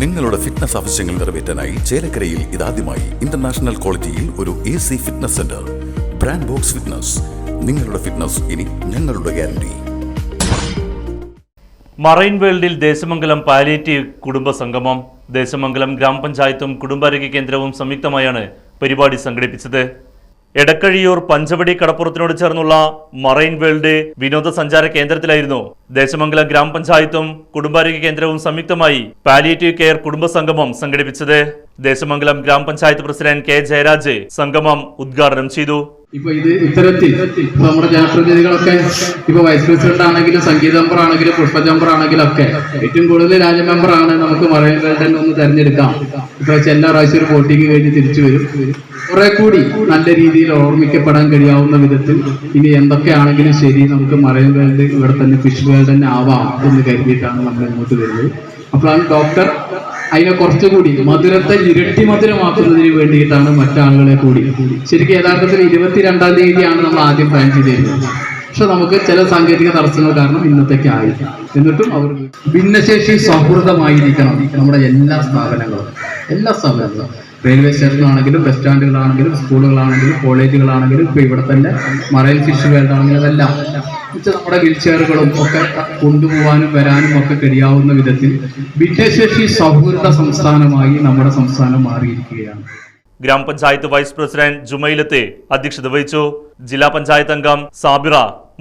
നിങ്ങളുടെ ഫിറ്റ്നസ് ആവശ്യങ്ങൾ നിറവേറ്റാനായി ചേലക്കരയിൽ ഇതാദ്യമായി ഇന്റർനാഷണൽ ക്വാളിറ്റിയിൽ ഒരു A C fitness centre brand box fitness നിങ്ങളുടെ ഫിറ്റ്നസ് ഇനി ഞങ്ങളുടെ ഗ്യാരണ്ടി മറൈൻ വേൾഡിൽ ദേശമംഗലം പാലിയേറ്റീവ് കുടുംബ സംഗമം ദേശമംഗലം ഗ്രാമപഞ്ചായത്തും കുടുംബാരോഗ്യ കേന്ദ്രവും സംയുക്തമായാണ് പരിപാടി സംഘടിപ്പിച്ചത്. എടക്കഴിയൂർ പഞ്ചവടി കടപ്പുറത്തിനോട് ചേർന്നുള്ള മറൈൻ വേൾഡ് വിനോദസഞ്ചാര കേന്ദ്രത്തിലായിരുന്നു. ദേശമംഗലം ഗ്രാമപഞ്ചായത്തും കുടുംബാരോഗ്യ കേന്ദ്രവും സംയുക്തമായി പാലിയേറ്റീവ് കെയർ കുടുംബ സംഗമം സംഘടിപ്പിച്ചത്. ദേശമംഗലം ഗ്രാമപഞ്ചായത്ത് പ്രസിഡന്റ് കെ ജയരാജ് സംഗമം ഉദ്ഘാടനം ചെയ്തു. ഇപ്പൊ ഇത് ഇത്തരത്തിൽ നമ്മുടെ ജനപ്രതിനിധികളൊക്കെ ഇപ്പൊ വൈസ് പ്രസിഡന്റ് ആണെങ്കിലും സംഗീത മെമ്പർ ആണെങ്കിലും പുഷ്പ മെമ്പർ ആണെങ്കിലും ഒക്കെ ഏറ്റവും കൂടുതൽ രാജ്യ മെമ്പർ ആണ് നമുക്ക് മറൈൻ ഒന്ന് തെരഞ്ഞെടുക്കാം. ഇപ്പൊ എല്ലാ പ്രാവശ്യം ഒരു വോട്ടിംഗ് കഴിഞ്ഞ് തിരിച്ചു വരും. കുറെ കൂടി നല്ല രീതിയിൽ ഓർമ്മിക്കപ്പെടാൻ കഴിയാവുന്ന വിധത്തിൽ ഇനി എന്തൊക്കെയാണെങ്കിലും ശരി നമുക്ക് മറൈൻ വേൾഡ് ഇവിടെ തന്നെ ഫിഷ് വേൾഡ് തന്നെ ആവാം എന്ന് കരുതിയിട്ടാണ് നമ്മൾ ഇങ്ങോട്ട് വരുന്നത്. അപ്പോഴാണ് ഡോക്ടർ അതിനെ കുറച്ചുകൂടി മധുരത്തെ ഇരട്ടി മധുരമാക്കുന്നതിന് വേണ്ടിയിട്ടാണ് മറ്റാളുകളെ കൂടി. ശരിക്കും യഥാർത്ഥത്തിൽ ഇരുപത്തിരണ്ടാം തീയതിയാണ് നമ്മൾ ആദ്യം പ്ലാൻ ചെയ്തിരുന്നത്. പക്ഷെ നമുക്ക് ചില സാങ്കേതിക തടസ്സങ്ങൾ കാരണം ഇന്നത്തേക്ക് ആയി എന്നിട്ടും അവർ ഭിന്നശേഷി സൗഹൃദമായിരിക്കണം നമ്മുടെ എല്ലാ സ്ഥാപനങ്ങളും. എല്ലാ സ്ഥാപനങ്ങളും. റെയിൽവേ സ്റ്റേഷനാണെങ്കിലും ബസ് സ്റ്റാൻഡുകളാണെങ്കിലും സ്കൂളുകളാണെങ്കിലും കോളേജുകളാണെങ്കിലും ഇപ്പൊ ഇവിടെ തന്നെ മറൈൻ ഫിഷ് വേൾഡ് ആണെങ്കിലും അതെല്ലാം. എന്നുവെച്ചാൽ നമ്മുടെ വീൽ ചെയറുകളും ഒക്കെ കൊണ്ടുപോകാനും വരാനും ഒക്കെ കഴിയാവുന്ന വിധത്തിൽ ഭിന്നശേഷി സൗഹൃദ സംസ്ഥാനമായി നമ്മുടെ സംസ്ഥാനം മാറിയിരിക്കുകയാണ്. ഗ്രാമപഞ്ചായത്ത് വൈസ് പ്രസിഡന്റ് ജുമൈലത്തെ അധ്യക്ഷത വഹിച്ചു. ജില്ലാ പഞ്ചായത്ത് അംഗം സാബിറ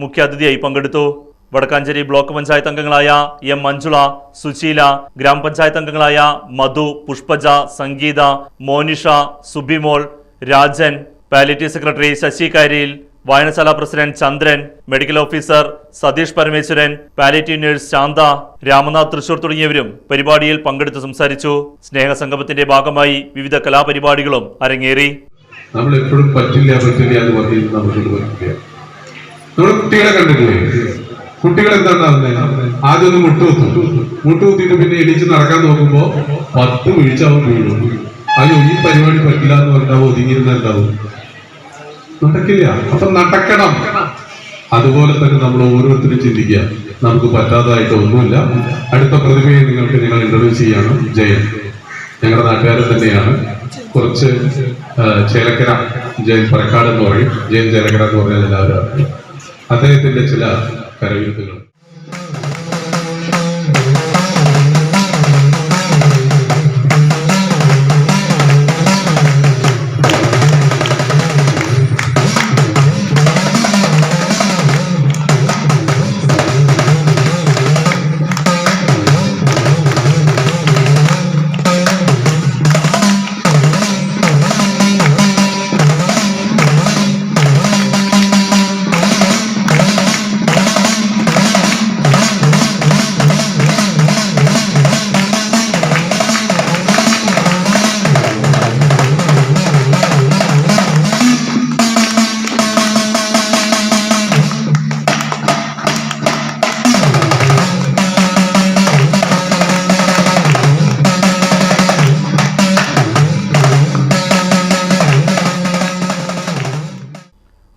മുഖ്യാതിഥിയായി പങ്കെടുത്തു. വടക്കാഞ്ചേരി ബ്ലോക്ക് പഞ്ചായത്ത് അംഗങ്ങളായ എം മഞ്ജുള സുശീല ഗ്രാമപഞ്ചായത്ത് അംഗങ്ങളായ മധു പുഷ്പജ സംഗീത മോനിഷ സുബിമോൾ രാജൻ പാലിറ്റി സെക്രട്ടറി ശശി കാരിയിൽ വായനശാല president Chandran medical officer Satheesh Parameswaran palliative nurse Shantha Ramanath Thrissur തുടങ്ങിയവരും പരിപാടിയിൽ പങ്കെടുത്ത് സംസാരിച്ചു. സ്നേഹസംഗമത്തിന്റെ ഭാഗമായി വിവിധ കലാപരിപാടികളും അരങ്ങേറി. നമ്മൾ എപ്പോഴും പറ്റില്ല പറ്റില്ല എന്ന് പറഞ്ഞ് നമുക്കൊരു പറ്റില്ല നമ്മൾ കുട്ടികളെ കണ്ടിട്ടില്ലേ? കുട്ടികൾ എന്താണ് ആദ്യം ഒന്ന് മുട്ടുകുത്തും. മുട്ടുകുത്തിയിട്ട് പിന്നെ എണീച്ച് നടക്കാൻ നോക്കുമ്പോ പത്ത് വീഴ്ചാവും വീഴും. അയ്യോ ഈ പരിപാടി പറ്റില്ല എന്ന് പറഞ്ഞാൽ ഒതുങ്ങിയിരുന്നുണ്ടാവും നടക്കില്ല. അപ്പൊ നടക്കണം. അതുപോലെ തന്നെ നമ്മൾ ഓരോരുത്തരും ചിന്തിക്കുക. നമുക്ക് പറ്റാതായിട്ട് ഒന്നുമില്ല. അടുത്ത പ്രതിഭയെ നിങ്ങൾക്ക് ഞങ്ങൾ ഇന്റർവ്യൂ ചെയ്യാണ്. ജയൻ. ഞങ്ങളുടെ നാട്ടുകാരൻ തന്നെയാണ്. കുറച്ച് ചേലക്കര ജയൻ പറക്കാട് എന്ന് പറയും. ജയൻ ചേലക്കര എന്ന് പറഞ്ഞാൽ എല്ലാവരും അദ്ദേഹത്തിന്റെ ചില കരവിരുത്തുകൾ